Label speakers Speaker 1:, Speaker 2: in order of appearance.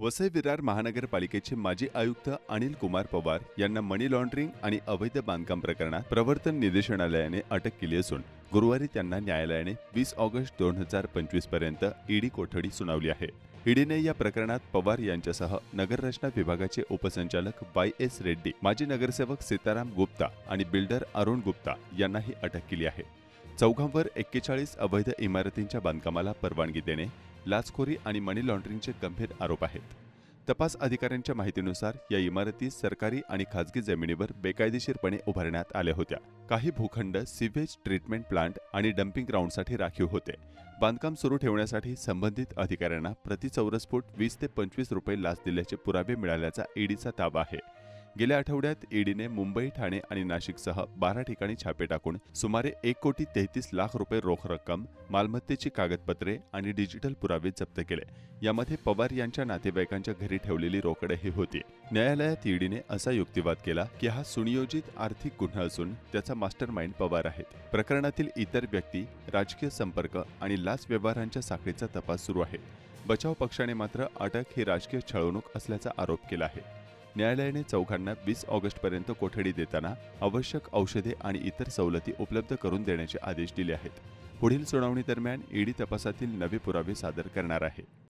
Speaker 1: वसई विरार महानगरपालिकेचे माजी आयुक्त अनिल कुमार पवार यांना मनी लॉन्ड्रिंग आणि अवैध बांधकाम प्रकरणात प्रवर्तन निदेशनालयाने अटक केली असून गुरुवारी त्यांना न्यायालयाने वीस ऑगस्ट दोन हजार पंचवीसपर्यंत ईडी कोठडी सुनावली आहे. ईडीने या प्रकरणात पवार यांच्यासह नगररचना विभागाचे उपसंचालक वाय एस रेड्डी माजी नगरसेवक सीताराम गुप्ता आणि बिल्डर अरुण गुप्ता यांनाही अटक केली आहे. चौघांवर एक्केचाळीस अवैध इमारतींच्या बांधकामाला परवानगी देणे लाचखोरी आणि मनी लॉन्ड्रिंगचे गंभीर आरोप आहेत. तपास अधिकाऱ्यांच्या माहितीनुसार या इमारती सरकारी आणि खाजगी जमिनीवर बेकायदेशीरपणे उभारण्यात आल्या होत्या. काही भूखंड सिव्हेज ट्रीटमेंट प्लांट आणि डम्पिंग ग्राउंडसाठी राखीव होते. बांधकाम सुरू ठेवण्यासाठी संबंधित अधिकाऱ्यांना प्रति चौरस फूट वीस ते पंचवीस रुपये लाच दिल्याचे पुरावे मिळाल्याचा ईडीचा दावा आहे. गेल्या आठवड्यात ईडीने मुंबई ठाणे आणि नाशिकसह बारा ठिकाणी छापे टाकून सुमारे एक कोटी तेहतीस लाख रुपये रोख रक्कम मालमत्तेची कागदपत्रे आणि डिजिटल पुरावे जप्त केले. यामध्ये पवार यांच्या नातेवाईकांच्या घरी ठेवलेली रोकडही होती. न्यायालयात ईडीने असा युक्तिवाद केला की हा सुनियोजित आर्थिक गुन्हा असून त्याचा मास्टर माइंड पवार आहेत. प्रकरणातील इतर व्यक्ती राजकीय संपर्क आणि लाच व्यवहारांच्या साखळीचा तपास सुरू आहे. बचाव पक्षाने मात्र अटक ही राजकीय छळवणूक असल्याचा आरोप केला आहे. न्यायालयाने चौघांना वीस ऑगस्टपर्यंत कोठडी देताना आवश्यक औषधे आणि इतर सवलती उपलब्ध करून देण्याचे आदेश दिले आहेत. पुढील सुनावणी दरम्यान ईडी तपासातील नवे पुरावे सादर करणार आहे.